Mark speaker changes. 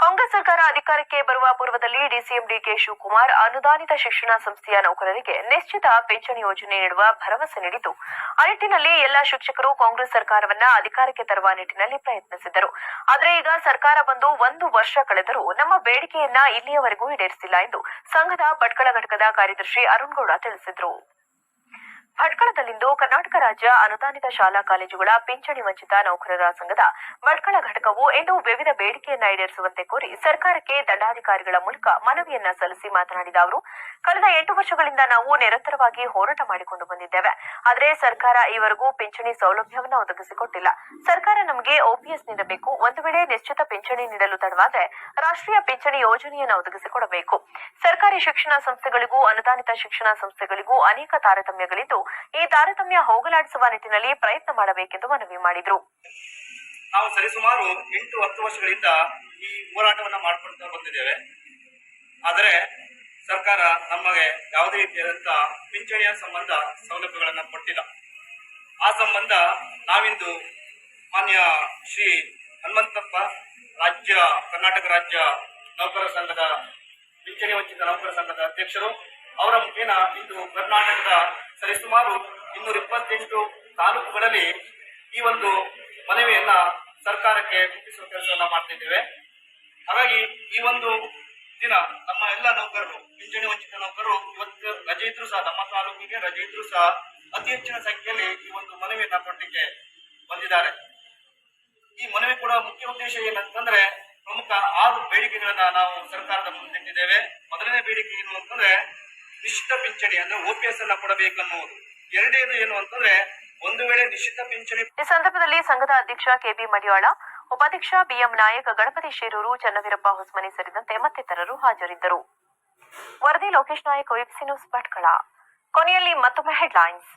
Speaker 1: ಕಾಂಗ್ರೆಸ್ ಸರ್ಕಾರ ಅಧಿಕಾರಕ್ಕೆ ಬರುವ ಪೂರ್ವದಲ್ಲಿ ಡಿಸಿಎಂ ಡಿಕೆ ಶಿವಕುಮಾರ್ ಅನುದಾನಿತ ಶಿಕ್ಷಣ ಸಂಸ್ಥೆಯ ನೌಕರರಿಗೆ ನಿಶ್ಚಿತ ಪಿಂಚಣಿ ಯೋಜನೆ ನೀಡುವ ಭರವಸೆ ನೀಡಿದ್ದು ಆ ನಿಟ್ಟಿನಲ್ಲಿ ಎಲ್ಲಾ ಶಿಕ್ಷಕರು ಕಾಂಗ್ರೆಸ್ ಸರ್ಕಾರವನ್ನ ಅಧಿಕಾರಕ್ಕೆ ತರುವ ನಿಟ್ಟಿನಲ್ಲಿ ಪ್ರಯತ್ನಿಸಿದ್ದರು. ಆದರೆ ಈಗ ಸರ್ಕಾರ ಬಂದು ಒಂದು ವರ್ಷ ಕಳೆದರೂ ನಮ್ಮ ಬೇಡಿಕೆಯನ್ನ ಇಲ್ಲಿಯವರೆಗೂ ಈಡೇರಿಸಿಲ್ಲ ಎಂದು ಸಂಘದ ಭಟ್ಕಳ ಘಟಕದ ಕಾರ್ಯದರ್ಶಿ ಅರುಣ್ ಗೌಡ ತಿಳಿಸಿದರು. ಭಟ್ಕಳದಲ್ಲಿಂದು ಕರ್ನಾಟಕ ರಾಜ್ಯ ಅನುದಾನಿತ ಶಾಲಾ ಕಾಲೇಜುಗಳ ಪಿಂಚಣಿ ವಂಚಿತ ನೌಕರರ ಸಂಘದ ಭಟ್ಕಳ ಘಟಕವು ಇಂದು ವಿವಿಧ ಬೇಡಿಕೆಯನ್ನ ಈಡೇರಿಸುವಂತೆ ಕೋರಿ ಸರ್ಕಾರಕ್ಕೆ ದಂಡಾಧಿಕಾರಿಗಳ ಮೂಲಕ ಮನವಿಯನ್ನ ಸಲ್ಲಿಸಿ ಮಾತನಾಡಿದ ಅವರು, ಕಳೆದ ಎಂಟು ವರ್ಷಗಳಿಂದ ನಾವು ನಿರಂತರವಾಗಿ ಹೋರಾಟ ಮಾಡಿಕೊಂಡು ಬಂದಿದ್ದೇವೆ. ಆದರೆ ಸರ್ಕಾರ ಈವರೆಗೂ ಪಿಂಚಣಿ ಸೌಲಭ್ಯವನ್ನ ಒದಗಿಸಿಕೊಟ್ಟಿಲ್ಲ. ಸರ್ಕಾರ ನಮಗೆ ಓಪಿಎಸ್ ನೀಡಬೇಕು. ಒಂದು ವೇಳೆ ನಿಶ್ಚಿತ ಪಿಂಚಣಿ ನೀಡಲು ತಡವಾದರೆ ರಾಷ್ಟ್ರೀಯ ಪಿಂಚಣಿ ಯೋಜನೆಯನ್ನು ಒದಗಿಸಿಕೊಡಬೇಕು. ಸರ್ಕಾರಿ ಶಿಕ್ಷಣ ಸಂಸ್ಥೆಗಳಿಗೂ, ಅನುದಾನಿತ ಶಿಕ್ಷಣ ಸಂಸ್ಥೆಗಳಿಗೂ ಅನೇಕ ತಾರತಮ್ಯಗಳಿದ್ದು ಈ ತಾರತಮ್ಯ ಹೋಗಲಾಡಿಸುವ ನಿಟ್ಟಿನಲ್ಲಿ ಪ್ರಯತ್ನ ಮಾಡಬೇಕೆಂದು ಮನವಿ ಮಾಡಿದರು.
Speaker 2: ನಾವು ಸರಿಸುಮಾರು ಎಂಟು ಹತ್ತು ವರ್ಷಗಳಿಂದ ಈ ಹೋರಾಟವನ್ನ ಮಾಡಿಕೊಳ್ತಾ ಬಂದಿದ್ದೇವೆ. ಆದರೆ ಸರ್ಕಾರ ನಮಗೆ ಯಾವುದೇ ರೀತಿಯಾದಂತಹ ಪಿಂಚಣಿಯ ಸಂಬಂಧ ಸೌಲಭ್ಯಗಳನ್ನು ಕೊಟ್ಟಿಲ್ಲ. ಆ ಸಂಬಂಧ ನಾವಿಂದು ಮಾನ್ಯ ಶ್ರೀ ಹನುಮಂತಪ್ಪ ರಾಜ್ಯ ಕರ್ನಾಟಕ ರಾಜ್ಯ ನೌಕರ ಸಂಘದ ಪಿಂಚಣಿ ವಂಚಿತ ನೌಕರ ಸಂಘದ ಅಧ್ಯಕ್ಷರು ಅವರ ಮುಖೇನ ಇಂದು ಕರ್ನಾಟಕದ ಸರಿಸುಮಾರು ಇನ್ನೂರ ಇಪ್ಪತ್ತೆಂಟು ತಾಲೂಕುಗಳಲ್ಲಿ ಈ ಒಂದು ಮನವಿಯನ್ನ ಸರ್ಕಾರಕ್ಕೆ ಮುಟ್ಟಿಸುವ ಕೆಲಸವನ್ನ ಮಾಡ್ತಿದ್ದೇವೆ ಹಾಗಾಗಿ ಈ ಒಂದು ದಿನ ನಮ್ಮ ಎಲ್ಲ ನೌಕರರು, ಪಿಂಚಣಿ ವಂಚಿತ ನೌಕರರು, ಇವತ್ತು ರಜೆ ಇದ್ರು ಸಹ, ನಮ್ಮ ತಾಲೂಕಿಗೆ ರಜೆ ಇದ್ರು ಸಹ ಅತಿ ಹೆಚ್ಚಿನ ಸಂಖ್ಯೆಯಲ್ಲಿ ಈ ಒಂದು ಮನವಿಯನ್ನ ಕೊಟ್ಟಿಗೆ ಬಂದಿದ್ದಾರೆ. ಈ ಮನವಿ ಕೂಡ ಮುಖ್ಯ ಉದ್ದೇಶ ಏನಂತಂದ್ರೆ ಪ್ರಮುಖ ಆರು ಬೇಡಿಕೆಗಳನ್ನ ನಾವು ಸರ್ಕಾರದ ಮುಂದಿಟ್ಟಿದ್ದೇವೆ ಮೊದಲನೇ ಬೇಡಿಕೆ ಏನು ಅಂತಂದ್ರೆ ನಿಶ್ಚಿತ ಪಿಂಚಣಿ ಅಂದ್ರೆ ಓಪಿಎಸ್ ಅನ್ನ ಕೊಡಬೇಕನ್ನುವುದು. ಎರಡನೇದು ಏನು ಅಂತಂದ್ರೆ ಒಂದು ವೇಳೆ ನಿಶ್ಚಿತ ಪಿಂಚಣಿ
Speaker 1: ಈ ಸಂದರ್ಭದಲ್ಲಿ ಸಂಘದ ಅಧ್ಯಕ್ಷ ಕೆಬಿ ಮಡಿವಾಳ, ಉಪಾಧ್ಯಕ್ಷ ಬಿಎಂ ನಾಯಕ, ಗಣಪತಿ ಶಿರೂರು, ಚನ್ನವೀರಪ್ಪ ಹೊಸ್ಮನಿ ಸೇರಿದಂತೆ ಮತ್ತಿತರರು ಹಾಜರಿದ್ದರು. ವರದಿ ಲೋಕೇಶ್ ನಾಯಕ್ ವೆಬ್ಸಿ ನ್ಯೂಸ್ ಭಟ್ಕಳ. ಕೊನೆಯಲ್ಲಿ ಮತ್ತೊಮ್ಮೆ ಹೆಡ್ಲೈನ್ಸ್